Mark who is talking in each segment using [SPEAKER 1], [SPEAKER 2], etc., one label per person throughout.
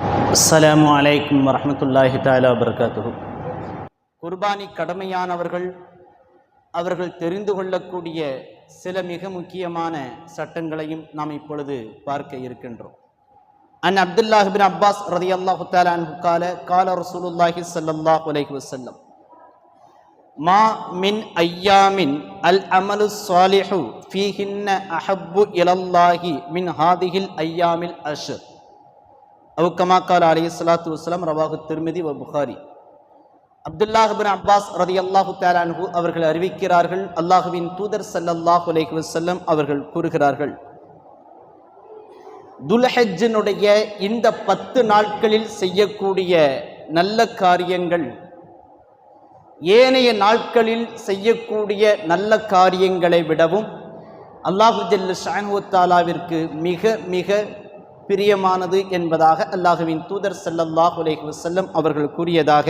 [SPEAKER 1] அஸ்லாம் வலைக்கம் வரமத்துல்லாஹி தாலா வபரகாத்துஹு. குர்பானி கடமையானவர்கள் அவர்கள் தெரிந்து கொள்ளக்கூடிய சில மிக முக்கியமான சட்டங்களையும் நாம் இப்பொழுது பார்க்க இருக்கின்றோம். அன் அப்துல்லாஹிபின் அப்பாஸ் ரதி அல்லாஹு தாலான் கால கால ரசூலுல்லாஹி ஸல்லல்லாஹு உலகி வசல்லம் மா மின் ஐயாமின் அல் அமலு சாலிஹு ஃபீஹின்ன அஹப்பு இலல்லாஹி மின் ஹாதிஹில் ஐயாமில் அஷர். அவுக்கமாக்கால் அலி சலாத்து வஸ்லாம் ரவாஹு திருமதி வ புகாரி. அப்துல்லாஹ் அப்பாஸ் ரதி அல்லாஹு தாலான்ஹு அவர்கள் அறிவிக்கிறார்கள் அல்லாஹுவின் தூதர் ஸல்லல்லாஹு அலைஹி வசல்லம் அவர்கள் கூறுகிறார்கள் துல்ஹஜினுடைய இந்த பத்து நாட்களில் செய்யக்கூடிய நல்ல காரியங்கள் ஏனைய நாட்களில் செய்யக்கூடிய நல்ல காரியங்களை விடவும் அல்லாஹு ஜல்ல ஷானுவத்தாலாவிற்கு மிக மிக பிரியமானது என்பதாக அல்லாஹுவின் தூதர் ஸல்லல்லாஹு உலேஹி வசல்லம் அவர்கள் கூறியதாக.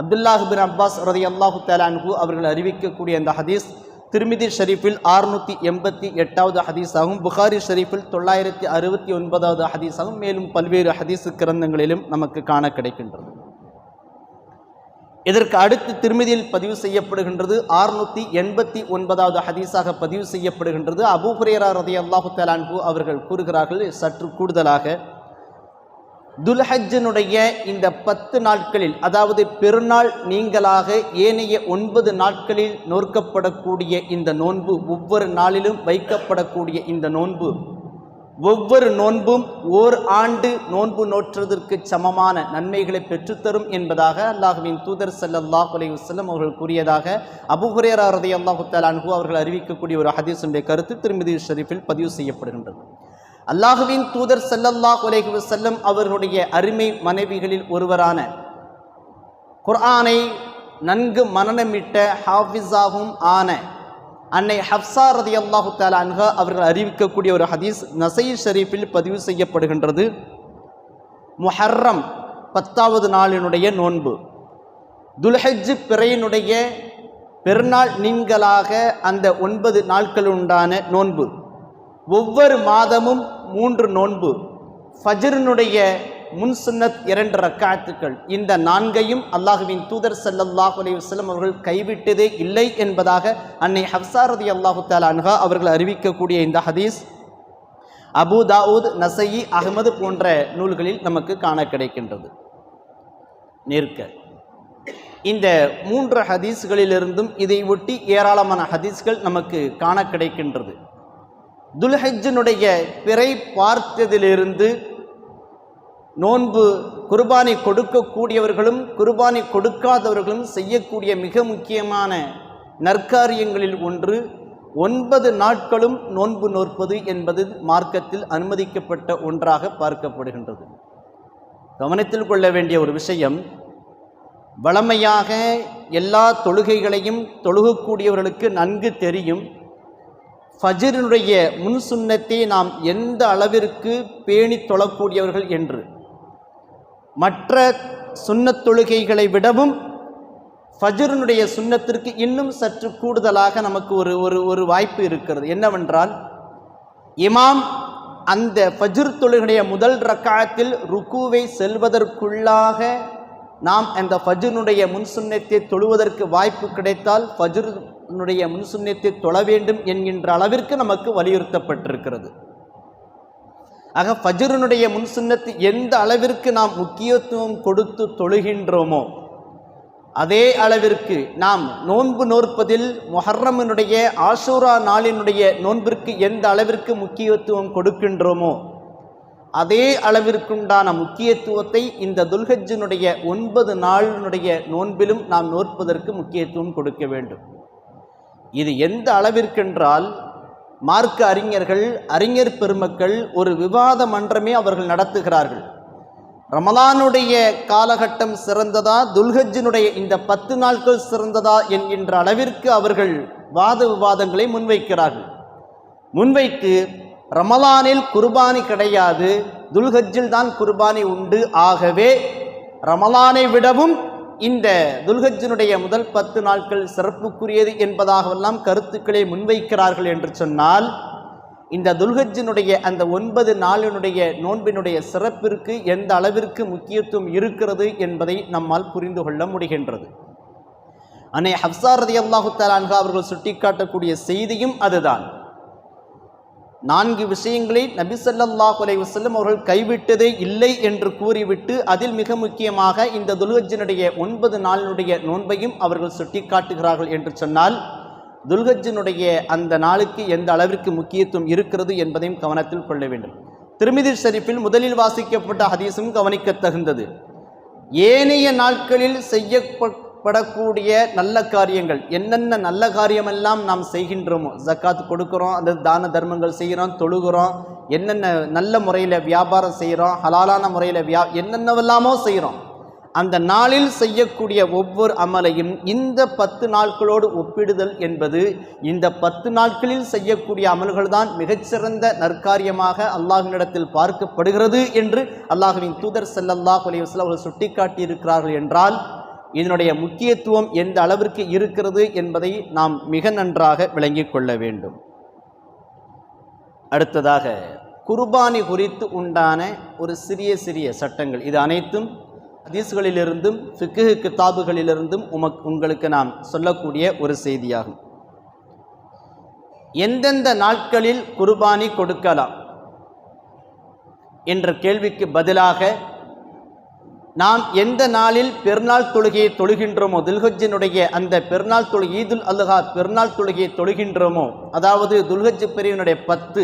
[SPEAKER 1] அப்துல்லாஹ் பின் அப்பாஸ் ரதி அல்லாஹு தலான்ஹு அவர்கள் அறிவிக்கக்கூடிய அந்த ஹதீஸ் திருமிதி ஷரீஃபில் ஆறுநூற்றி எண்பத்தி எட்டாவது ஹதீஸாகவும் புகாரி ஷரீஃபில் தொள்ளாயிரத்தி அறுபத்தி ஒன்பதாவது ஹதீஸாகவும் மேலும் பல்வேறு ஹதீஸு கிரந்தங்களிலும் நமக்கு காண கிடைக்கின்றது. இதற்கு அடுத்து திருமதியில் பதிவு செய்யப்படுகின்றது ஆறுநூற்றி எண்பத்தி ஒன்பதாவது ஹதீஸாக பதிவு செய்யப்படுகின்றது. அபூஹுரேரா ரதி அல்லாஹு தலான்பு அவர்கள் கூறுகிறார்கள் சற்று கூடுதலாக துல்ஹஜ்ஜனுடைய இந்த பத்து நாட்களில் அதாவது பெருநாள் நீங்களாக ஏனைய ஒன்பது நாட்களில் நோக்கப்படக்கூடிய இந்த நோன்பு ஒவ்வொரு நாளிலும் வைக்கப்படக்கூடிய இந்த நோன்பு ஒவ்வொரு நோன்பும் ஓர் ஆண்டு நோன்பு நோற்றுவதற்கு சமமான நன்மைகளை பெற்றுத்தரும் என்பதாக அல்லாஹுவின் தூதர் சல்லல்லா அலைஹி வஸல்லம் அவர்கள் கூறியதாக அபூ ஹுரேரா ரலியல்லாஹு அன்ஹு அவர்கள் அறிவிக்கக்கூடிய ஒரு ஹதீஸுடைய கருத்து திருமதி ஷரீஃபில் பதிவு செய்யப்படுகின்றது. அல்லாஹுவின் தூதர் சல்லல்லா அலைஹி வஸல்லம் அவர்களுடைய அருமை மனைவிகளில் ஒருவரான குர்ஆனை நன்கு மனநமிட்ட ஹாஃபிஸாகவும் ஆன அன்னை ஹப்சா ரதி அல்லாஹு தாலா அன்ஹா அவர்கள் அறிவிக்கக்கூடிய ஒரு ஹதீஸ் நசை ஷரீஃபில் பதிவு செய்யப்படுகின்றது. முஹர்ரம் பத்தாவது நாளினுடைய நோன்பு. துல்ஹஜ் பிறையினுடைய பெருநாள் நீங்களாக அந்த ஒன்பது நாட்களுண்டான நோன்பு. ஒவ்வொரு மாதமும் மூன்று நோன்பு. ஃபஜ்ரினுடைய முன் சுன்னத் இரண்டு ரக்காத்துக்கள். இந்த நான்கையும் அல்லாஹுவின் தூதர் ஸல்லல்லாஹு அலையுஸ்லம் அவர்கள் கைவிட்டதே இல்லை என்பதாக அன்னை ஹப்சாரதி அல்லாஹு தாலா அன்ஹா அவர்கள் அறிவிக்கக்கூடிய இந்த ஹதீஸ் அபு தாவூத் நசையி அகமது போன்ற நூல்களில் நமக்கு காண கிடைக்கின்றது. நிற்க. இந்த மூன்று ஹதீஸ்களிலிருந்தும் இதை ஒட்டி ஏராளமான ஹதீஸ்கள் நமக்கு காண கிடைக்கின்றது. துல்ஹஜனுடைய பிறை பார்த்ததிலிருந்து நோன்பு குர்பானை கொடுக்கக்கூடியவர்களும் குர்பானை கொடுக்காதவர்களும் செய்யக்கூடிய மிக முக்கியமான நற்காரியங்களில் ஒன்று ஒன்பது நாட்களும் நோன்பு நோற்பது என்பது மார்க்கத்தில் அனுமதிக்கப்பட்ட ஒன்றாக பார்க்கப்படுகின்றது. கவனத்தில் கொள்ள வேண்டிய ஒரு விஷயம் வளமையாக எல்லா தொழுகைகளையும் தொழுகக்கூடியவர்களுக்கு நன்கு தெரியும். ஃபஜிரினுடைய முன் சுன்னத்தை நாம் எந்த அளவிற்கு பேணி தொழக்கூடியவர்கள் என்று. மற்ற சுன்னத் தொழுகைகளை விடவும் ஃபஜ்ருனுடைய சுன்னத்திற்கு இன்னும் சற்று கூடுதலாக நமக்கு ஒரு ஒரு ஒரு வாய்ப்பு இருக்கிறது. என்னவென்றால் இமாம் அந்த ஃபஜ்ர் தொழுகைய முதல் ரக்காயத்தில் ருக்குவை செல்வதற்குள்ளாக நாம் அந்த ஃபஜ்ருனுடைய முன்சுண்ணத்தை தொழுவதற்கு வாய்ப்பு கிடைத்தால் ஃபஜ்ருனுடைய முன்சுண்ணத்தை தொழ வேண்டும் என்கின்ற அளவிற்கு நமக்கு வலியுறுத்தப்பட்டிருக்கிறது. ஆக ஃபஜருனுடைய முன் சுன்னத்து எந்த அளவிற்கு நாம் முக்கியத்துவம் கொடுத்து தொழுகின்றோமோ அதே அளவிற்கு நாம் நோன்பு நோற்பதில் மொஹர்ரமனுடைய ஆஷூரா நாளினுடைய நோன்பிற்கு எந்த அளவிற்கு முக்கியத்துவம் கொடுக்கின்றோமோ அதே அளவிற்குண்டான முக்கியத்துவத்தை இந்த துல்ஹஜ்ஜினுடைய ஒன்பது நாளினுடைய நோன்பிலும் நாம் நோற்பதற்கு முக்கியத்துவம் கொடுக்க வேண்டும். இது எந்த அளவிற்கென்றால் மார்க்க அறிஞர்கள் அறிஞர் பெருமக்கள் ஒரு விவாத மன்றமே அவர்கள் நடத்துகிறார்கள். ரமலானுடைய காலகட்டம் சிறந்ததா துல்ஹஜ்ஜினுடைய இந்த பத்து நாட்கள் சிறந்ததா என்கின்ற அளவிற்கு அவர்கள் வாத விவாதங்களை முன்வைக்கிறார்கள். முன்வைத்து ரமலானில் குர்பானி கிடையாது துல்ஹஜ்ஜில் தான் குர்பானி உண்டு. ஆகவே ரமலானை விடவும் இந்த துல்ஹஜ்ஜினுடைய முதல் பத்து நாட்கள் சிறப்புக்குரியது என்பதாகவெல்லாம் கருத்துக்களை முன்வைக்கிறார்கள் என்று சொன்னால் இந்த துல்ஹஜ்ஜினுடைய அந்த ஒன்பது நாளினுடைய நோன்பினுடைய சிறப்பிற்கு எந்த அளவிற்கு முக்கியத்துவம் இருக்கிறது என்பதை நம்மால் புரிந்து கொள்ள முடிகின்றது. அன்னை ஹப்சா ரதி அல்லாஹு தலான்கா அவர்கள் சுட்டிக்காட்டக்கூடிய செய்தியும் அதுதான். நான்கு விஷயங்களை நபி ஸல்லல்லாஹு அலைஹி வசல்லம் அவர்கள் கைவிட்டதே இல்லை என்று கூறிவிட்டு அதில் மிக முக்கியமாக இந்த துல்கஜினுடைய ஒன்பது நாளினுடைய நோன்பையும் அவர்கள் சுட்டிக்காட்டுகிறார்கள் என்று சொன்னால் துல்கஜினுடைய அந்த நாளுக்கு எந்த அளவிற்கு முக்கியத்துவம் இருக்கிறது என்பதையும் கவனத்தில் கொள்ள வேண்டும். திருமிதி ஷரீஃபில் முதலில் வாசிக்கப்பட்ட ஹதீஸும் கவனிக்கத் தகுந்தது ஏனைய நாட்களில் படக்கூடிய நல்ல காரியங்கள் என்னென்ன நல்ல காரியமெல்லாம் நாம் செய்கின்றோமோ ஜக்காத் கொடுக்குறோம் அந்த தான தர்மங்கள் செய்கிறோம் தொழுகிறோம் என்னென்ன நல்ல முறையில் வியாபாரம் செய்கிறோம் ஹலாலான முறையில் வியா என்னென்னவெல்லாமோ செய்கிறோம். அந்த நாளில் செய்யக்கூடிய ஒவ்வொரு அமலையும் இந்த பத்து நாட்களோடு ஒப்பிடுதல் என்பது இந்த பத்து நாட்களில் செய்யக்கூடிய அமல்கள் தான் மிகச்சிறந்த நற்காரியமாக அல்லாஹினிடத்தில் பார்க்கப்படுகிறது என்று அல்லாஹுவின் தூதர் செல்லல்லாஹ் அலைஹி அவர்கள் சுட்டிக்காட்டியிருக்கிறார்கள் என்றால் இதனுடைய முக்கியத்துவம் எந்த அளவிற்கு இருக்கிறது என்பதை நாம் மிக நன்றாக விளங்கிக் கொள்ள வேண்டும். அடுத்ததாக குர்பானி குறித்து உண்டான ஒரு சிறிய சிறிய சட்டங்கள். இது அனைத்தும் ஹதீஸ்களிலிருந்தும் ஃபிக்கு கிதாபுகளிலிருந்தும் உமக் உங்களுக்கு நாம் சொல்லக்கூடிய ஒரு செய்தியாகும். எந்தெந்த நாட்களில் குர்பானி கொடுக்கலாம் என்ற கேள்விக்கு பதிலாக நாம் எந்த நாளில் பெருநாள் தொழுகையை தொழுகின்றோமோ துல்ஹஜ்ஜினுடைய அந்த பெருநாள் தொழுகை ஈதுல் அல்லஹா பெருநாள் தொழுகையை தொழுகின்றோமோ அதாவது துல்ஹஜ் பிரிவினுடைய பத்து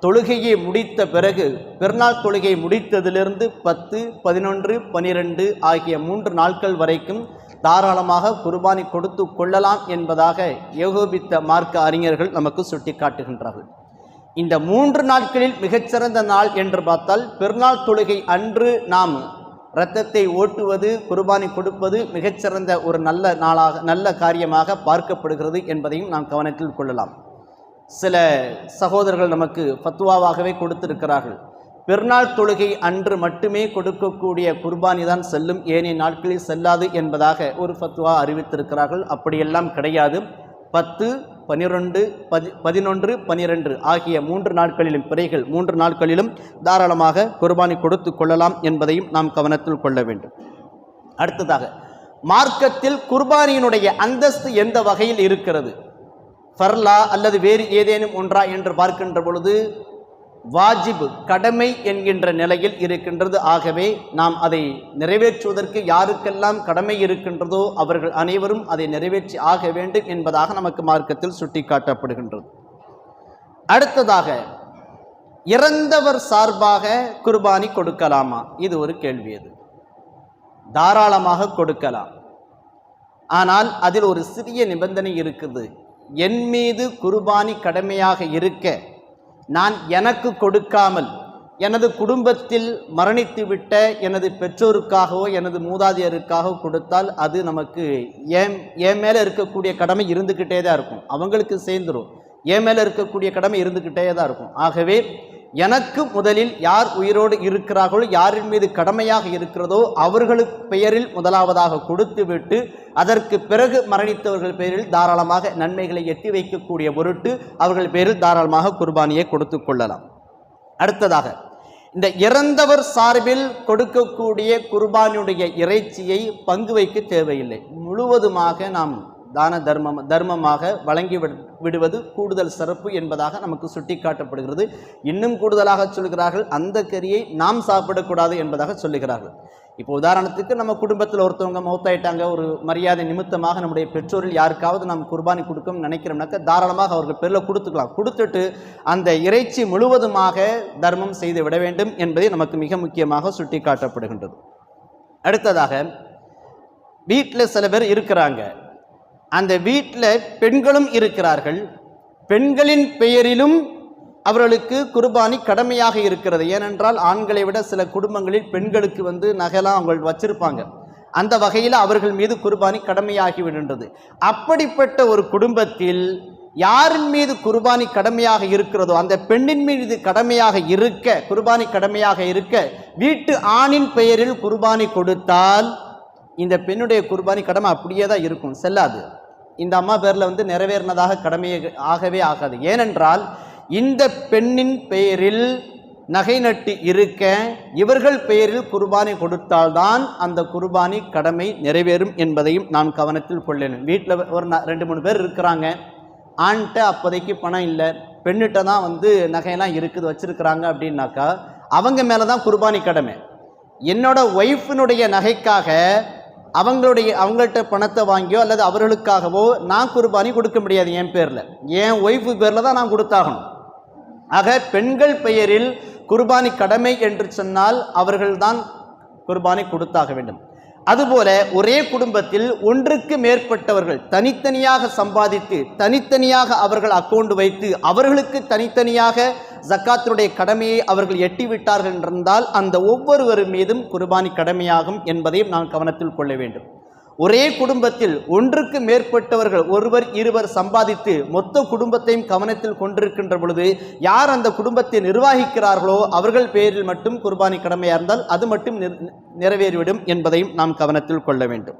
[SPEAKER 1] தொழுகையை முடித்த பிறகு பெருநாள் தொழுகை முடித்ததிலிருந்து பத்து பதினொன்று பனிரெண்டு ஆகிய மூன்று நாட்கள் வரைக்கும் தாராளமாக குர்பானி கொடுத்து கொள்ளலாம் என்பதாக ஏகோபித்த மார்க்க அறிஞர்கள் நமக்கு சுட்டிக்காட்டுகின்றார்கள். இந்த மூன்று நாட்களில் மிகச்சிறந்த நாள் என்று பார்த்தால் பெருநாள் தொழுகை அன்று நாம் இரத்தத்தை ஓட்டுவது குர்பானி கொடுப்பது மிகச்சிறந்த ஒரு நல்ல நாளாக நல்ல காரியமாக பார்க்கப்படுகிறது என்பதையும் நாம் கவனத்தில் கொள்ளலாம். சில சகோதரர்கள் நமக்கு ஃபத்வாவாகவே கொடுத்திருக்கிறார்கள். பெருநாள் தொழுகை அன்று மட்டுமே கொடுக்கக்கூடிய குர்பானி தான் செல்லும் ஏனைய நாட்களில் செல்லாது என்பதாக ஒரு ஃபத்வா அறிவித்திருக்கிறார்கள். அப்படியெல்லாம் கிடையாது. பத்து பனிரெண்டு பதி பதினொன்று பனிரெண்டு ஆகிய மூன்று நாட்களிலும் பிறைகள் மூன்று நாட்களிலும் தாராளமாக குர்பானி கொடுத்து கொள்ளலாம் என்பதையும் நாம் கவனத்தில் கொள்ள வேண்டும். அடுத்ததாக மார்க்கத்தில் குர்பானியினுடைய அந்தஸ்து எந்த வகையில் இருக்கிறது? ஃபர்லா அல்லது வேறு ஏதேனும் ஒன்றா என்று பார்க்கின்ற பொழுது வாஜிபு கடமை என்கின்ற நிலையில் இருக்கின்றது. ஆகவே நாம் அதை நிறைவேற்றுவதற்கு யாருக்கெல்லாம் கடமை இருக்கின்றதோ அவர்கள் அனைவரும் அதை நிறைவேற்றி ஆக வேண்டும் என்பதாக நமக்கு மார்க்கத்தில் சுட்டிக்காட்டப்படுகின்றது. அடுத்ததாக இறந்தவர் சார்பாக குர்பானி கொடுக்கலாமா? இது ஒரு கேள்வி அது தாராளமாக கொடுக்கலாம். ஆனால் அதில் ஒரு சிறிய நிபந்தனை இருக்குது. என் மீது குர்பானி கடமையாக இருக்க நான் எனக்கு கொடுக்காமல் எனது குடும்பத்தில் மரணித்துவிட்ட எனது பெற்றோருக்காகவோ எனது மூதாதையருக்காகவோ கொடுத்தால் அது நமக்கு ஏன் என் மேலே இருக்கக்கூடிய கடமை இருந்துக்கிட்டே தான் இருக்கும். அவங்களுக்கு சேர்ந்துடும் என் மேலே இருக்கக்கூடிய கடமை இருந்துக்கிட்டே தான் இருக்கும். ஆகவே எனக்கு முதலில் யார் உயிரோடு இருக்கிறார்களோ யாரின் மீது கடமையாக இருக்கிறதோ அவர்களுக்கு பெயரில் முதலாவதாக கொடுத்துவிட்டு அதற்கு பிறகு மரணித்தவர்கள் பெயரில் தாராளமாக நன்மைகளை எட்டி வைக்கக்கூடிய பொருட்டு அவர்கள் பேரில் தாராளமாக குர்பானியை கொடுத்து கொள்ளலாம். அடுத்ததாக இந்த இறந்தவர் சார்பில் கொடுக்கக்கூடிய குர்பானியுடைய இறைச்சியை பங்கு வைக்க தேவையில்லை. முழுவதுமாக நாம் தான தர்மம் தர்மமாக வழங்கி விடுவது கூடுதல் சிறப்பு என்பதாக நமக்கு சுட்டிக்காட்டப்படுகிறது. இன்னும் கூடுதலாக சொல்கிறார்கள் அந்த கறியை நாம் சாப்பிடக்கூடாது என்பதாக சொல்லுகிறார்கள். இப்போ உதாரணத்துக்கு நம்ம குடும்பத்தில் ஒருத்தவங்க மௌத்தாயிட்டாங்க ஒரு மரியாதை நிமித்தமாக நம்முடைய பெற்றோரில் யாருக்காவது நாம் குர்பானி கொடுக்கணும்னு நினைக்கிறோம்னாக்கா தாராளமாக அவர்கள் பேரில் கொடுத்துக்கலாம். கொடுத்துட்டு அந்த இறைச்சி முழுவதுமாக தர்மம் செய்து விட வேண்டும் என்பதை நமக்கு மிக முக்கியமாக சுட்டிக்காட்டப்படுகின்றது. அடுத்ததாக வீட்டில் சில பேர் இருக்கிறாங்க. அந்த வீட்டில் பெண்களும் இருக்கிறார்கள். பெண்களின் பெயரிலும் அவர்களுக்கு குர்பானி கடமையாக இருக்கிறது. ஏனென்றால் ஆண்களை விட சில குடும்பங்களில் பெண்களுக்கு வந்து நகைலாம் அவங்க வச்சிருப்பாங்க. அந்த வகையில் அவர்கள் மீது குர்பானி கடமையாகி விடுகின்றது. அப்படிப்பட்ட ஒரு குடும்பத்தில் யாரின் மீது குர்பானி கடமையாக இருக்கிறதோ அந்த பெண்ணின் மீது கடமையாக இருக்க குர்பானி கடமையாக இருக்க வீட்டு ஆணின் பெயரில் குர்பானி கொடுத்தால் இந்த பெண்ணுடைய குர்பானி கடமை அப்படியே தான் இருக்கும் செல்லாது. இந்த அம்மா பேரில் வந்து நிறைவேறினதாக கடமையை ஆகவே ஆகாது. ஏனென்றால் இந்த பெண்ணின் பெயரில் நகை நட்டு இருக்க இவர்கள் பெயரில் குர்பானி கொடுத்தால்தான் அந்த குர்பானி கடமை நிறைவேறும் என்பதையும் நான் கவனத்தில் கொள்ளணும் வீட்டில் ஒரு ரெண்டு மூணு பேர் இருக்கிறாங்க. ஆண்கிட்ட அப்போதைக்கு பணம் இல்லை. பெண்ணிட்ட தான் வந்து நகையெல்லாம் இருக்குது வச்சுருக்கிறாங்க அப்படின்னாக்கா அவங்க மேலே தான் குர்பானி கடமை. என்னோட ஒய்ஃபினுடைய நகைக்காக அவங்களுடைய அவங்கள்ட்ட பணத்தை வாங்கியோ அல்லது அவர்களுக்காகவோ நான் குர்பானி கொடுக்க முடியாது என் பேரில். என் ஒய்ஃபு பேரில் தான் நான் கொடுத்தாகணும். ஆக பெண்கள் பெயரில் குர்பானி கடமை என்று சொன்னால் அவர்கள்தான் குர்பானி கொடுத்தாக வேண்டும். அதுபோல ஒரே குடும்பத்தில் ஒன்றுக்கு மேற்பட்டவர்கள் தனித்தனியாக சம்பாதித்து தனித்தனியாக அவர்கள் அக்கௌண்ட் வைத்து அவர்களுக்கு தனித்தனியாக ஜக்காத்தினுடைய கடமையை அவர்கள் எட்டிவிட்டார்கள் என்றால் அந்த ஒவ்வொருவர் மீதும் குர்பானி கடமையாகும் என்பதையும் நாம் கவனத்தில் கொள்ள வேண்டும். ஒரே குடும்பத்தில் ஒன்றுக்கு மேற்பட்டவர்கள் ஒருவர் இருவர் சம்பாதித்து மொத்த குடும்பத்தையும் கவனத்தில் கொண்டிருக்கின்ற பொழுது யார் அந்த குடும்பத்தை நிர்வகிக்கிறார்களோ அவர்கள் பேரில் மட்டும் குர்பானி கடமையாக இருந்தால் அது மட்டும் நிறைவேறிவிடும் என்பதையும் நாம் கவனத்தில் கொள்ள வேண்டும்.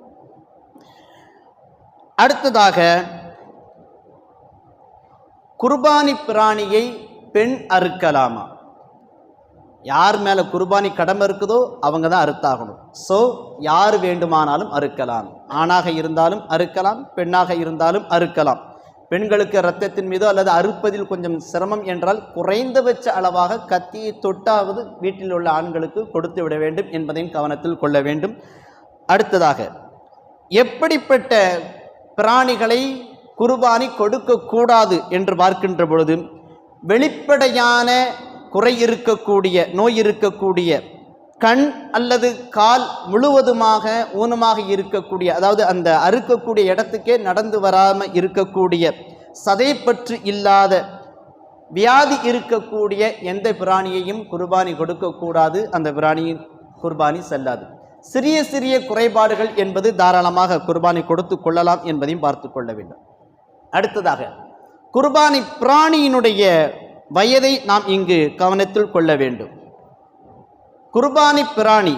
[SPEAKER 1] அடுத்ததாக குர்பானி பிராணியை பெண் அறுக்கலாமா? யார் மேலே குர்பானி கடமை இருக்குதோ அவங்க தான் அறுத்தாகணும். ஸோ யார் வேண்டுமானாலும் அறுக்கலாம். ஆணாக இருந்தாலும் அறுக்கலாம் பெண்ணாக இருந்தாலும் அறுக்கலாம். பெண்களுக்கு இரத்தத்தின் மீதோ அல்லது அறுப்பதில் கொஞ்சம் சிரமம் என்றால் குறைந்தபட்ச அளவாக கத்தியை தொட்டாவது வீட்டில் உள்ள ஆண்களுக்கு கொடுத்து விட வேண்டும் என்பதையும் கவனத்தில் கொள்ள வேண்டும். அடுத்ததாக எப்படிப்பட்ட பிராணிகளை குர்பானி கொடுக்கக்கூடாது என்று பார்க்கின்ற பொழுது வெளிப்படையான குறை இருக்கக்கூடிய நோய் இருக்கக்கூடிய கண் அல்லது கால் முழுவதுமாக ஊனமாக இருக்கக்கூடிய அதாவது அந்த அறுக்கக்கூடிய இடத்துக்கே நடந்து வராமல் இருக்கக்கூடிய சதைப்பற்று இல்லாத வியாதி இருக்கக்கூடிய எந்த பிராணியையும் குர்பானி கொடுக்கக்கூடாது. அந்த பிராணியின் குர்பானி செல்லாது. சிறிய சிறிய குறைபாடுகள் என்பது தாராளமாக குர்பானி கொடுத்து கொள்ளலாம் என்பதையும் பார்த்து கொள்ள வேண்டும். அடுத்ததாக குர்பானி பிராணியினுடைய வயதை நாம் இங்கு கவனத்தில் கொள்ள வேண்டும். குர்பானி பிராணி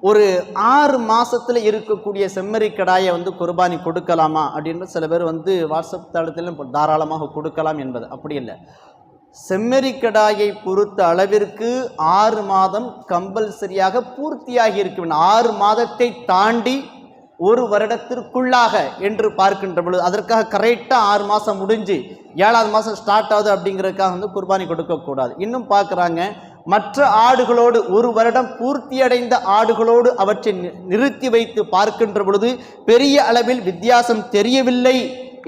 [SPEAKER 1] ஒரு ஆறு மாதத்தில் இருக்கக்கூடிய செம்மறி கடாயை வந்து குர்பானி கொடுக்கலாமா அப்படின்னு சில பேர் வந்து வாட்ஸ்அப் தளத்திலும் தாராளமாக கொடுக்கலாம் என்பது. அப்படி இல்லை. செம்மறி கடாயை பொறுத்த அளவிற்கு ஆறு மாதம் கம்பல்சரியாக பூர்த்தியாகி இருக்க வேண்டும். ஆறு மாதத்தை தாண்டி ஒரு வருடத்திற்குள்ளாக என்று பார்க்கின்ற பொழுது அதற்காக கரெக்டாக ஆறு மாதம் முடிஞ்சு ஏழாவது மாதம் ஸ்டார்ட் ஆகுது அப்படிங்கிறதுக்காக வந்து குர்பானி கொடுக்கக்கூடாது. இன்னும் பார்க்குறாங்க மற்ற ஆடுகளோடு ஒரு வருடம் பூர்த்தியடைந்த ஆடுகளோடு அவற்றை நிறுத்தி வைத்து பார்க்கின்ற பொழுது பெரிய அளவில் வித்தியாசம் தெரியவில்லை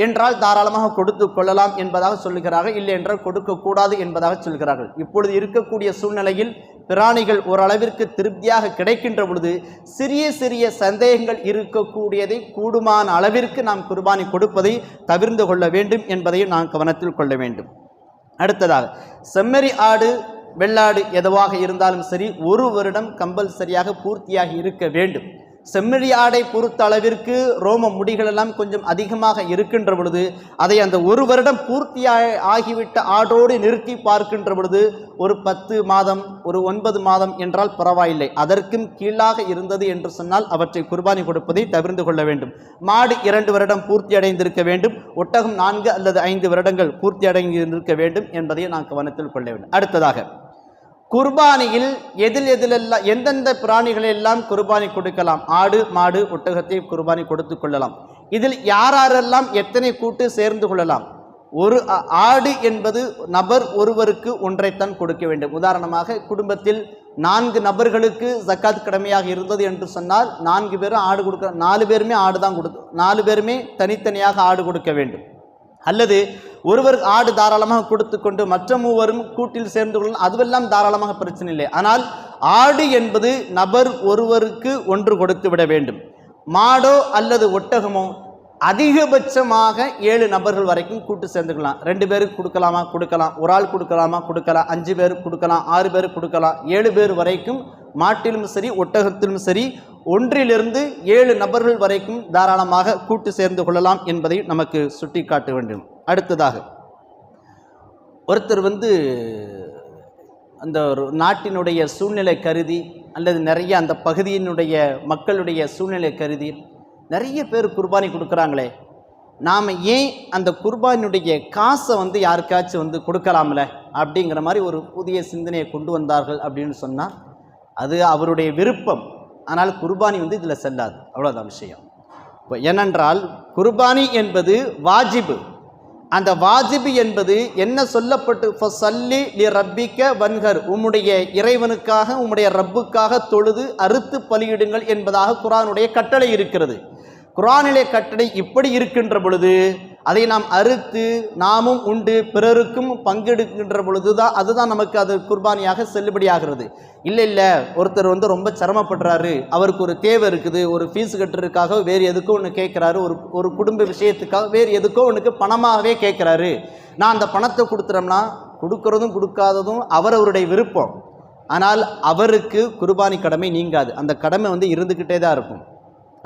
[SPEAKER 1] என்றால் தாராளமாக கொடுத்து கொள்ளலாம் என்பதாக சொல்லுகிறார்கள். இல்லை என்றால் கொடுக்கக்கூடாது என்பதாக சொல்கிறார்கள். இப்பொழுது இருக்கக்கூடிய சூழ்நிலையில் பிராணிகள் ஓரளவிற்கு திருப்தியாக கிடைக்கின்ற பொழுது சிறிய சிறிய சந்தேகங்கள் இருக்கக்கூடியதை கூடுமான அளவிற்கு நாம் குர்பானி கொடுப்பதை தவிர்ந்து கொள்ள வேண்டும் என்பதையும் நாம் கவனத்தில் கொள்ள வேண்டும். அடுத்ததாக செம்மறி ஆடு வெள்ளாடு எதுவாக இருந்தாலும் சரி ஒரு வருடம் கம்பல்சரியாக பூர்த்தியாகி இருக்க வேண்டும். செம்மறி ஆடை பொறுத்த அளவிற்கு ரோம முடிகளெல்லாம் கொஞ்சம் அதிகமாக இருக்கின்ற பொழுது அதை அந்த ஒரு வருடம் பூர்த்தியாக ஆகிவிட்ட ஆடோடு நிறுத்தி பார்க்கின்ற பொழுது ஒரு பத்து மாதம் ஒரு ஒன்பது மாதம் என்றால் பரவாயில்லை. அதற்கும் கீழாக இருந்தது என்று சொன்னால் அவற்றை குர்பானி கொடுப்பதை தவிர்த்து கொள்ள வேண்டும். மாடு இரண்டு வருடம் பூர்த்தி அடைந்திருக்க வேண்டும். ஒட்டகம் நான்கு அல்லது ஐந்து வருடங்கள் பூர்த்தி அடைந்திருக்க வேண்டும் என்பதை நான் கவனத்தில் கொள்ள வேண்டும். அடுத்ததாக குர்பானியில் எதில் எதிலெல்லாம் எந்தெந்த பிராணிகளை எல்லாம் குர்பானி கொடுக்கலாம்? ஆடு மாடு ஒட்டகத்தை குர்பானி கொடுத்து கொள்ளலாம். இதில் யாரெல்லாம் எத்தனை கூட்டு சேர்ந்து கொள்ளலாம்? ஒரு ஆடு என்பது நபர் ஒருவருக்கு ஒன்றைத்தான் கொடுக்க வேண்டும். உதாரணமாக குடும்பத்தில் நான்கு நபர்களுக்கு ஜக்காத் கடமையாக இருந்தது என்று சொன்னால் நான்கு பேரும் ஆடு கொடுக்க நாலு பேருமே ஆடு தான் கொடுத்து நாலு பேருமே தனித்தனியாக ஆடு கொடுக்க வேண்டும். அல்லது ஒருவர் ஆடு தாராளமாக கொடுத்து கொண்டு மற்ற மூவரும் கூட்டில் சேர்ந்து கொள்ளலாம். அதுவெல்லாம் தாராளமாக பிரச்சனை இல்லை. ஆனால் ஆடு என்பது நபர் ஒருவருக்கு ஒன்று கொடுத்து விட வேண்டும். மாடோ அல்லது ஒட்டகமோ அதிகபட்சமாக ஏழு நபர்கள் வரைக்கும் கூட்டு சேர்ந்துக்கலாம் ரெண்டு பேருக்கு கொடுக்கலாமா? கொடுக்கலாம். ஒரு ஆள் கொடுக்கலாமா? கொடுக்கலாம். அஞ்சு பேருக்கு கொடுக்கலாம். ஆறு பேருக்கு கொடுக்கலாம். ஏழு பேர் வரைக்கும் மாட்டிலும் சரி ஒட்டகத்திலும் சரி ஒன்றிலிருந்து ஏழு நபர்கள் வரைக்கும் தாராளமாக கூட்டு சேர்ந்து கொள்ளலாம் என்பதை நமக்கு சுட்டி காட்ட வேண்டும். அடுத்ததாக ஒருத்தர் வந்து அந்த ஒரு நாட்டினுடைய சூழ்நிலை கருதி அல்லது நிறைய அந்த பகுதியினுடைய மக்களுடைய சூழ்நிலை கருதி நிறைய பேர் குர்பானி கொடுக்குறாங்களே. நாம் ஏன் அந்த குர்பானியுடைய காசை வந்து யாருக்காச்சும் வந்து கொடுக்கலாம்ல? அப்படிங்கிற மாதிரி ஒரு புதிய சிந்தனையை கொண்டு வந்தார்கள் அப்படின்னு சொன்னால் அது அவருடைய விருப்பம். ஆனால் குர்பானி வந்து இதில் செல்லாது. அவ்வளோதான் விஷயம். இப்போ ஏனென்றால் குர்பானி என்பது வாஜிபு. அந்த வாஜிபு என்பது என்ன சொல்லப்பட்டு ஃபசல்லி லி ரப்பிக்க வன்கர் உம்முடைய இறைவனுக்காக உம்முடைய ரப்புக்காக தொழுது அறுத்து பலியிடுங்கள் என்பதாக குரானுடைய கட்டளை இருக்கிறது. குரானிலே கட்டளை இப்படி இருக்கின்ற பொழுது அதை நாம் அறுத்து நாமும் உண்டு பிறருக்கும் பங்கெடுக்கின்ற பொழுது தான் அதுதான் நமக்கு அது குர்பானியாக செல்லுபடியாகிறது. இல்லை இல்லை ஒருத்தர் வந்து ரொம்ப சிரமப்படுறாரு அவருக்கு ஒரு தேவை இருக்குது ஒரு ஃபீஸ் கட்டுறதுக்காக வேறு எதுக்கோ ஒன்று கேட்குறாரு ஒரு ஒரு குடும்ப விஷயத்துக்காக வேறு எதுக்கோ ஒன்றுக்கு பணமாகவே கேட்குறாரு. நான் அந்த பணத்தை கொடுத்துறோம்னா கொடுக்கறதும் கொடுக்காததும் அவரவருடைய விருப்பம். ஆனால் அவருக்கு குர்பானி கடமை நீங்காது. அந்த கடமை வந்து இருந்துக்கிட்டே தான் இருக்கும்.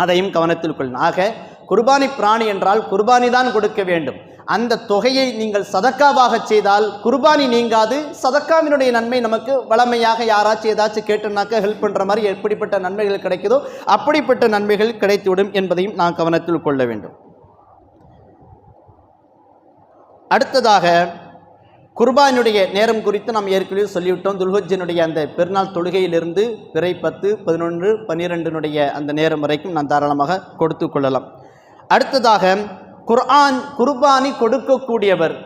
[SPEAKER 1] அதையும் கவனத்தில் கொள்ளணும் ஆக குர்பானி பிராணி என்றால் குர்பானி தான் கொடுக்க வேண்டும். அந்த தொகையை நீங்கள் சதக்காவாக செய்தால் குர்பானி நீங்காது. சதக்காவினுடைய நன்மை நமக்கு வளமையாக யாராச்சும் ஏதாச்சும் கேட்டுனாக்க ஹெல்ப் பண்ணுற மாதிரி எப்படிப்பட்ட நன்மைகள் கிடைக்குதோ அப்படிப்பட்ட நன்மைகள் கிடைத்துவிடும் என்பதையும் நான் கவனத்தில் கொள்ள வேண்டும். அடுத்ததாக குர்பானுடைய நேரம் குறித்து நாம் ஏற்கனவே சொல்லிவிட்டோம். துல்ஹஜ்ஜினுடைய அந்த பெருநாள் தொழுகையிலிருந்து பிறை பத்து பதினொன்று பன்னிரெண்டினுடைய அந்த நேரம் வரைக்கும் நான் தாராளமாக கொடுத்து கொள்ளலாம். அடுத்ததாக குர்ஆன் குர்பானி கொடுக்கக்கூடியவர்.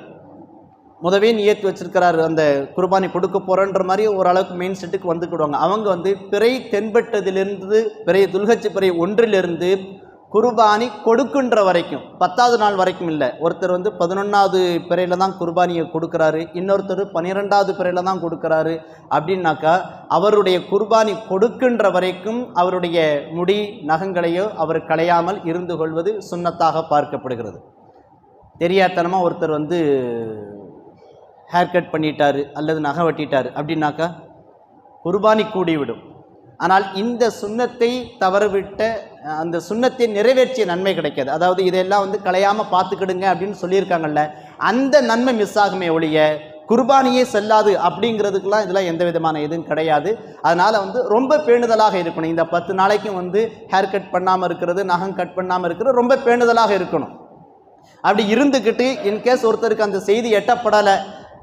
[SPEAKER 1] முதவே நியத்து வச்சிருக்கிறாரு அந்த குர்பானி கொடுக்க போகிறன்ற மாதிரி ஓரளவுக்கு மெயின் செட்டுக்கு வந்துக்கிடுவாங்க. அவங்க வந்து பிறை தென்பட்டதிலிருந்து பிறை துல்ஹஜ் பிறை ஒன்றிலிருந்து குர்பானி கொடுக்குன்ற வரைக்கும் பத்தாவது நாள் வரைக்கும் இல்லை. ஒருத்தர் வந்து பதினொன்றாவது பிறையில் தான் குர்பானியை கொடுக்குறாரு இன்னொருத்தர் பன்னிரெண்டாவது பிறையில் தான் கொடுக்குறாரு அப்படின்னாக்கா அவருடைய குர்பானி கொடுக்கின்ற வரைக்கும் அவருடைய முடி நகங்களையோ அவர் களையாமல் இருந்து கொள்வது சுன்னத்தாக பார்க்கப்படுகிறது. தெரியாதனமாக ஒருத்தர் வந்து ஹேர் கட் பண்ணிட்டாரு அல்லது நகை வெட்டிட்டார் அப்படின்னாக்கா குர்பானி கூடிவிடும். ஆனால் இந்த சுண்ணத்தை தவறவிட்ட அந்த சுண்ணத்தை நிறைவேற்றிய நன்மை கிடைக்காது. அதாவது இதெல்லாம் வந்து களையாமல் பார்த்துக்கிடுங்க அப்படின்னு சொல்லியிருக்காங்கல்ல அந்த நன்மை மிஸ் ஆகுமே ஒழிய குர்பானியே செல்லாது அப்படிங்கிறதுக்கெல்லாம் இதெல்லாம் எந்த விதமான இதுவும் கிடையாது. அதனால் வந்து ரொம்ப பேணுதலாக இருக்கணும். இந்த பத்து நாளைக்கும் வந்து ஹேர் கட் பண்ணாமல் இருக்கிறது நகம் கட் பண்ணாமல் இருக்கிறது ரொம்ப பேணுதலாக இருக்கணும். அப்படி இருந்துக்கிட்டு இன்கேஸ் ஒருத்தருக்கு அந்த செய்தி எட்டப்படலை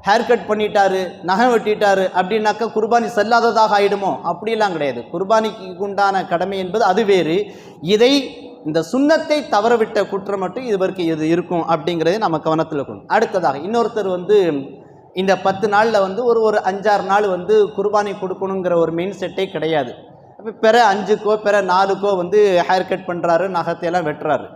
[SPEAKER 1] ஹேர் கட் பண்ணிட்டாரு நகை வெட்டிட்டாரு அப்படின்னாக்கா குர்பானி செல்லாததாக ஆகிடுமோ அப்படிலாம் கிடையாது. குர்பானிக்கு உண்டான கடமை என்பது அது வேறு. இதை இந்த சுண்ணத்தை தவறவிட்ட குற்றம் மட்டும் இதுவரைக்கு இது இருக்கும் அப்படிங்கிறதை நம்ம கவனத்தில் இருக்கணும் அடுத்ததாக இன்னொருத்தர் வந்து இந்த பத்து நாளில் வந்து ஒரு ஒரு அஞ்சாறு நாள் வந்து குர்பானி கொடுக்கணுங்கிற ஒரு மெயின் செட்டே கிடையாது. அப்போ பிற அஞ்சுக்கோ பிற நாலுக்கோ வந்து ஹேர் கட் பண்ணுறாரு நகத்தையெல்லாம் வெட்டுறாரு.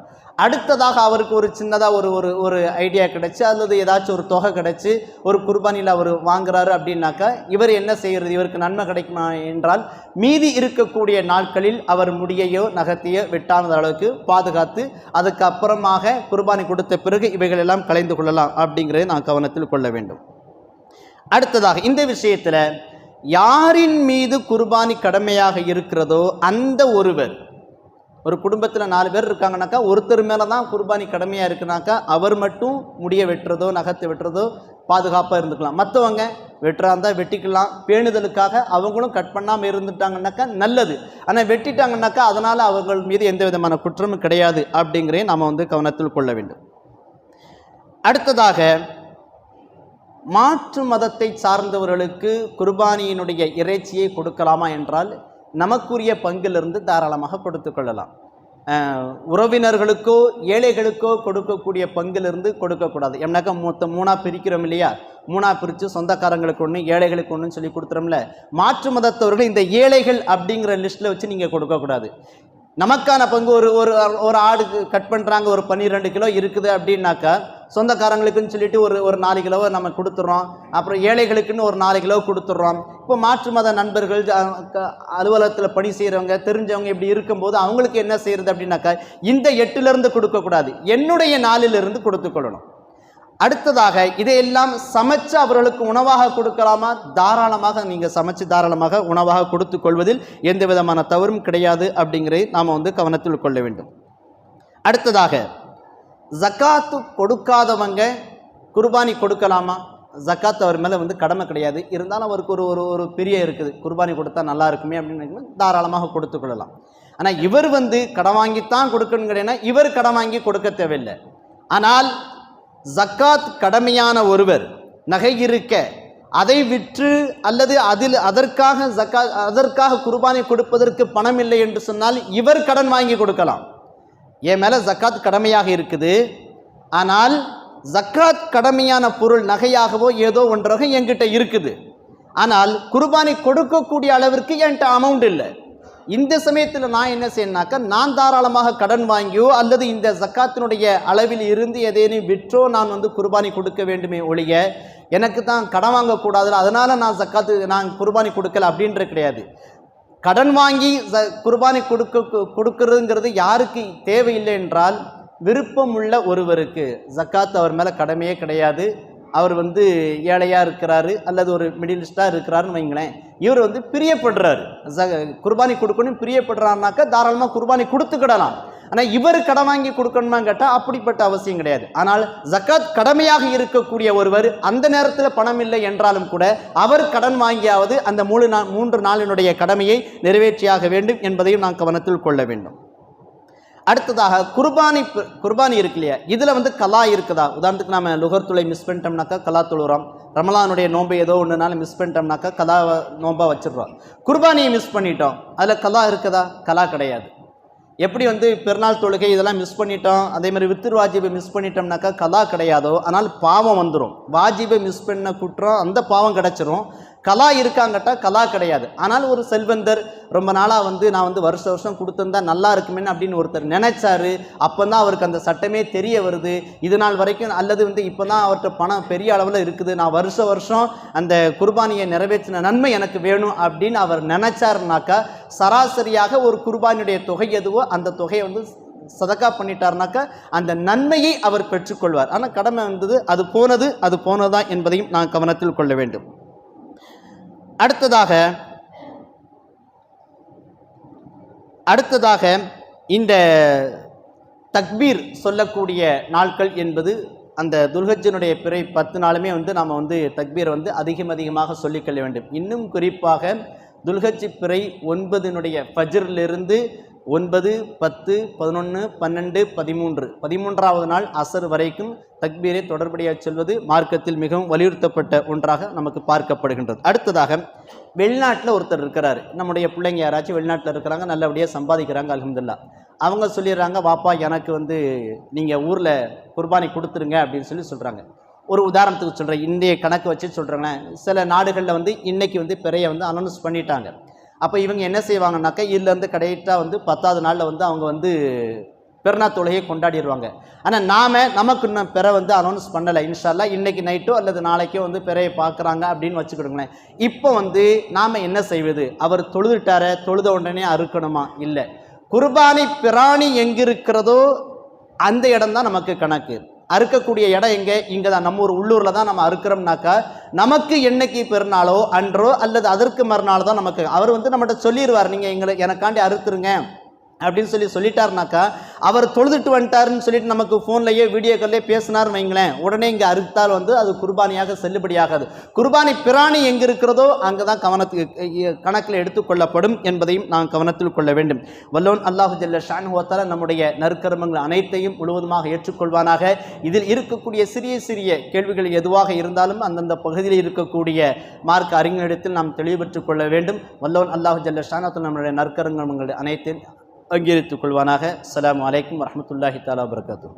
[SPEAKER 1] அடுத்ததாக அவருக்கு ஒரு சின்னதாக ஒரு ஒரு ஒரு ஐடியா கிடச்சி அல்லது ஏதாச்சும் ஒரு தொகை கிடச்சி ஒரு குர்பானியில் அவர் வாங்குறாரு அப்படின்னாக்கா இவர் என்ன செய்கிறது இவருக்கு நன்மை கிடைக்குமா என்றால் மீதி இருக்கக்கூடிய நாட்களில் அவர் முடியையோ நகத்தையோ வெட்டானது அளவுக்கு பாதுகாத்து அதுக்கப்புறமாக குர்பானி கொடுத்த பிறகு இவைகள் எல்லாம் கலைந்து கொள்ளலாம் அப்படிங்கிறத நான் கவனத்தில் கொள்ள வேண்டும். அடுத்ததாக இந்த விஷயத்தில் யாரின் மீது குர்பானி கடமையாக இருக்கிறதோ அந்த ஒருவர் ஒரு குடும்பத்தில் நாலு பேர் இருக்காங்கனாக்கா ஒருத்தர் மேலே தான் குர்பானி கடமையாக இருக்குனாக்கா அவர் மட்டும் முடிய வெட்டுறதோ நகத்தை வெட்டுறதோ பாதுகாப்பாக இருந்துக்கலாம். மற்றவங்க வெட்டுறா இருந்தால் வெட்டிக்கலாம். பேணுதலுக்காக அவங்களும் கட் பண்ணாமல் இருந்துட்டாங்கனாக்கா நல்லது. ஆனால் வெட்டிட்டாங்கன்னாக்கா அதனால் அவர்கள் மீது எந்த விதமான குற்றமும் கிடையாது அப்படிங்கிறே நாம் வந்து கவனத்தில் கொள்ள வேண்டும். அடுத்ததாக மாற்று மதத்தை சார்ந்தவர்களுக்கு குர்பானியினுடைய இறைச்சியை கொடுக்கலாமா என்றால் நமக்குரிய பங்கிலிருந்து தாராளமாக கொடுத்து கொள்ளலாம். உறவினர்களுக்கோ ஏழைகளுக்கோ கொடுக்கக்கூடிய பங்கிலிருந்து கொடுக்கக்கூடாது எம்னாக்கா மொத்த மூணாக பிரிக்கிறோம் இல்லையா? மூணாக பிரித்து சொந்தக்காரங்களுக்கு ஒன்று ஏழைகளுக்கு ஒன்றுன்னு சொல்லி கொடுத்துறோம்ல. மாற்று மதத்தவர்கள் இந்த ஏழைகள் அப்படிங்கிற லிஸ்ட்டில் வச்சு நீங்கள் கொடுக்கக்கூடாது நமக்கான பங்கு ஒரு ஒரு ஒரு ஆடு கட் பண்ணுறாங்க ஒரு பன்னிரெண்டு கிலோ இருக்குது அப்படின்னாக்கா சொந்தக்காரங்களுக்குன்னு சொல்லிட்டு ஒரு ஒரு நாலு கிலோவை நம்ம கொடுத்துட்றோம் அப்புறம் ஏழைகளுக்குன்னு ஒரு நாலு கிலோ கொடுத்துட்றோம் இப்போ மாற்று மத நண்பர்கள் அலுவலகத்தில் பணி செய்கிறவங்க தெரிஞ்சவங்க இப்படி இருக்கும்போது அவங்களுக்கு என்ன செய்கிறது அப்படின்னாக்கா இந்த எட்டுலேருந்து கொடுக்கக்கூடாது. என்னுடைய நாளிலிருந்து கொடுத்துக்கொள்ளணும் அடுத்ததாக இதையெல்லாம் சமைச்சு அவர்களுக்கு உணவாக கொடுக்கலாமா? தாராளமாக நீங்கள் சமைச்சு தாராளமாக உணவாக கொடுத்து கொள்வதில் எந்த விதமான தவறும் கிடையாது அப்படிங்கிறதை நாம் வந்து கவனத்தில் கொள்ள வேண்டும். அடுத்ததாக ஜக்காத்து கொடுக்காதவங்க குர்பானி கொடுக்கலாமா? ஜக்காத் அவர் மேலே வந்து கடமை கிடையாது. இருந்தாலும் அவருக்கு ஒரு ஒரு ஒரு பிரிய இருக்குது. குர்பானி கொடுத்தா நல்லா இருக்குமே அப்படின்னு தாராளமாக கொடுத்து கொள்ளலாம். ஆனால் இவர் வந்து கடன் வாங்கித்தான் கொடுக்கணும் கிடையாது இவர் கடன் வாங்கி கொடுக்க தேவையில்லை. ஆனால் ஜக்காத் கடமையான ஒருவர் நகை இருக்க அதை விற்று அல்லது அதில் அதற்காக ஜக்கா அதற்காக குர்பானி கொடுப்பதற்கு பணம் இல்லை என்று சொன்னால் இவர் கடன் வாங்கி கொடுக்கலாம். என் மேலே ஜக்காத் கடமையாக இருக்குது. ஆனால் ஜக்காத் கடமையான பொருள் நகையாகவோ ஏதோ ஒன்றாக என்கிட்ட இருக்குது. ஆனால் குர்பானி கொடுக்கக்கூடிய அளவிற்கு என்கிட்ட அமௌண்ட் இல்லை. இந்த சமயத்தில் நான் என்ன செய்யணுனாக்கா நான் தாராளமாக கடன் வாங்கியோ அல்லது இந்த ஜக்காத்தினுடைய அளவில் இருந்து எதேனும் விற்றோ நான் வந்து குர்பானி கொடுக்க வேண்டுமே ஒழிய எனக்கு தான் கடன் வாங்கக்கூடாது அதனால் நான் ஜக்காத்து நான் குர்பானி கொடுக்கல அப்படின்ற கிடையாது. கடன் வாங்கி குர்பானை குர்பானி கொடுக்க கொடுக்கறதுங்கிறது யாருக்கு தேவையில்லை என்றால் விருப்பம் உள்ள ஒருவருக்கு. ஜக்காத் அவர் மேலே கடமையே கிடையாது. அவர் வந்து ஏழையாக இருக்கிறாரு அல்லது ஒரு மிடிலிஸ்டாக இருக்கிறாருன்னு வைங்களேன். இவர் வந்து பிரியப்படுறாரு. ஜ குர்பானி கொடுக்கணும் பிரியப்படுறாருனாக்கா தாராளமாக குர்பானி கொடுத்துக்கிடலாம். ஆனால் இவர் கடன் வாங்கி கொடுக்கணுமா கேட்டால் அப்படிப்பட்ட அவசியம் கிடையாது. ஆனால் ஜக்காத் கடமையாக இருக்கக்கூடிய ஒருவர் அந்த நேரத்தில் பணம் இல்லை என்றாலும் கூட அவர் கடன் வாங்கியாவது அந்த மூணு நா மூன்று நாளினுடைய கடமையை நிறைவேற்றியாக வேண்டும் என்பதையும் நாம் கவனத்தில் கொள்ள வேண்டும். அடுத்ததாக குர்பானி குர்பானி இருக்கு இல்லையா? இதில் வந்து கலா இருக்குதா? உதாரணத்துக்கு நம்ம லுகர்துளை மிஸ் பண்ணிட்டோம்னாக்கா கலா தொழுகிறோம் ரமலானுடைய நோன்பை ஏதோ ஒன்றுனால மிஸ் பண்ணிட்டோம்னாக்கா கலா நோம்பாக வச்சிடுறோம். குர்பானியை மிஸ் பண்ணிட்டோம். அதில் கலா இருக்குதா? கலா கிடையாது. எப்படி வந்து பெருநாள் தொழுகை இதெல்லாம் மிஸ் பண்ணிட்டோம்? அதே மாதிரி வித்திரு வாஜிபை மிஸ் பண்ணிட்டோம்னாக்கா கதா கிடையாதோ? ஆனால் பாவம் வந்துடும் வாஜிபை மிஸ் பண்ண குற்றம் அந்த பாவம் கிடச்சிரும். கலா இருக்காங்கட்டா கலா கிடையாது. ஆனால் ஒரு செல்வந்தர் ரொம்ப நாளாக வந்து நான் வந்து வருஷ வருஷம் கொடுத்துருந்தா நல்லா இருக்குமே அப்படின்னு ஒருத்தர் நினைச்சாரு. அப்போ தான் அவருக்கு அந்த சட்டமே தெரிய வருது. இது நாள் வரைக்கும் அல்லது வந்து இப்போ தான் அவர்கிட்ட பணம் பெரிய அளவில் இருக்குது. நான் வருஷ வருஷம் அந்த குர்பானியை நிறைவேற்றின நன்மை எனக்கு வேணும் அப்படின்னு அவர் நினைச்சாருனாக்கா சராசரியாக ஒரு குர்பானியுடைய தொகை எதுவோ அந்த தொகையை வந்து சதக்கா பண்ணிட்டாருனாக்கா அந்த நன்மையை அவர் பெற்றுக்கொள்வார். ஆனால் கடமை வந்தது அது போனது அது போனதுதான் என்பதையும் நான் கவனத்தில் கொள்ள வேண்டும். அடுத்ததாக அடுத்ததாக இந்த தக்பீர் சொல்லக்கூடிய நாட்கள் என்பது அந்த துல்ஹஜ்ஜனுடைய பிறை பத்து நாளுமே வந்து நாம் வந்து தக்பீரை வந்து அதிகம் அதிகமாக சொல்லிக்கொள்ள வேண்டும். இன்னும் குறிப்பாக துல்ஹஜ் பிறை ஒன்பதினுடைய ஃபஜ்ரிலிருந்து ஒன்பது பத்து பதினொன்று பன்னெண்டு பதிமூன்று. பதிமூன்றாவது நாள் அசர் வரைக்கும் தக்பீரை தொடர்புடையாக செல்வது மார்க்கத்தில் மிகவும் வலியுறுத்தப்பட்ட ஒன்றாக நமக்கு பார்க்கப்படுகின்றது. அடுத்ததாக வெளிநாட்டில் ஒருத்தர் இருக்கிறார். நம்முடைய பிள்ளைங்க யாராச்சும் வெளிநாட்டில் இருக்கிறாங்க நல்லபடியாக சம்பாதிக்கிறாங்க அலமதுல்லா அவங்க சொல்லிடுறாங்க வாப்பா எனக்கு வந்து நீங்கள் ஊரில் குர்பானி கொடுத்துருங்க அப்படின்னு சொல்லி சொல்கிறாங்க ஒரு உதாரணத்துக்கு சொல்கிறேன் இந்திய கணக்கு வச்சு சொல்கிறேங்களேன் சில நாடுகளில் வந்து இன்றைக்கி வந்து பிறையை வந்து அனௌன்ஸ் பண்ணிட்டாங்க. அப்போ இவங்க என்ன செய்வாங்கனாக்கா இதுலேருந்து கடையிட்டாக வந்து பத்தாவது நாளில் வந்து அவங்க வந்து பெருநா தொழுகையை கொண்டாடிடுவாங்க ஆனால் நாம் நமக்கு இன்னும் பிற வந்து அனௌன்ஸ் பண்ணலை. இன்ஷால்லா இன்றைக்கி நைட்டோ அல்லது நாளைக்கோ வந்து பிறையை பார்க்குறாங்க அப்படின்னு வச்சுக்கிடுங்களேன் இப்போ வந்து நாம் என்ன செய்வது? அவர் தொழுதுட்டார தொழுத உடனே அறுக்கணுமா? இல்லை. குர்பானி பிராணி எங்கே இருக்கிறதோ அந்த இடம் தான் நமக்கு கணக்கு. அறுக்கக்கூடிய இடம் எங்கே? இங்கே தான் நம்ம ஒரு உள்ளூரில் தான் நம்ம அறுக்கிறோம்னாக்கா நமக்கு என்னைக்கு பெருநாளோ அன்றோ அல்லது அதற்கு மறுநாள் தான் நமக்கு. அவர் வந்து நம்மகிட்ட சொல்லிடுவார் நீங்கள் எங்களை எனக்காண்டி அறுத்துருங்க. அப்படின்னு சொல்லி சொல்லிட்டாருனாக்கா அவர் தொழுதுட்டு வந்துட்டாருன்னு சொல்லிட்டு நமக்கு ஃபோன்லேயே வீடியோ கால்லே பேசினார்னு வைங்களேன் உடனே இங்கே அறுத்தால் வந்து அது குர்பானியாக செல்லுபடியாகாது. குர்பானி பிராணி எங்கே இருக்கிறதோ அங்கே தான் கவனத்துக்கு கணக்கில் எடுத்துக்கொள்ளப்படும் என்பதையும் நாம் கவனத்தில் கொள்ள வேண்டும். வல்லோன் அல்லாஹு ஜல்ல ஷான் ஹோத்தால நம்முடைய நற்கர்மங்கள் அனைத்தையும் முழுவதுமாக ஏற்றுக்கொள்வானாக. இதில் இருக்கக்கூடிய சிறிய சிறிய கேள்விகள் எதுவாக இருந்தாலும் அந்தந்த பகுதியில் இருக்கக்கூடிய மார்க் அறிஞரிடத்தில் நாம் தெளிவு பெற்றுக் கொள்ள வேண்டும். வல்லோன் அல்லாஹு ஜல்ல ஷானத்தில் நம்முடைய நற்கரங்கள் அனைத்தையும் அங்கீகரித்துக் கொள்வானாக. அலாம் வலைக்கம் வரமத்துல்லாஹி தாலா வரகாத்தூர்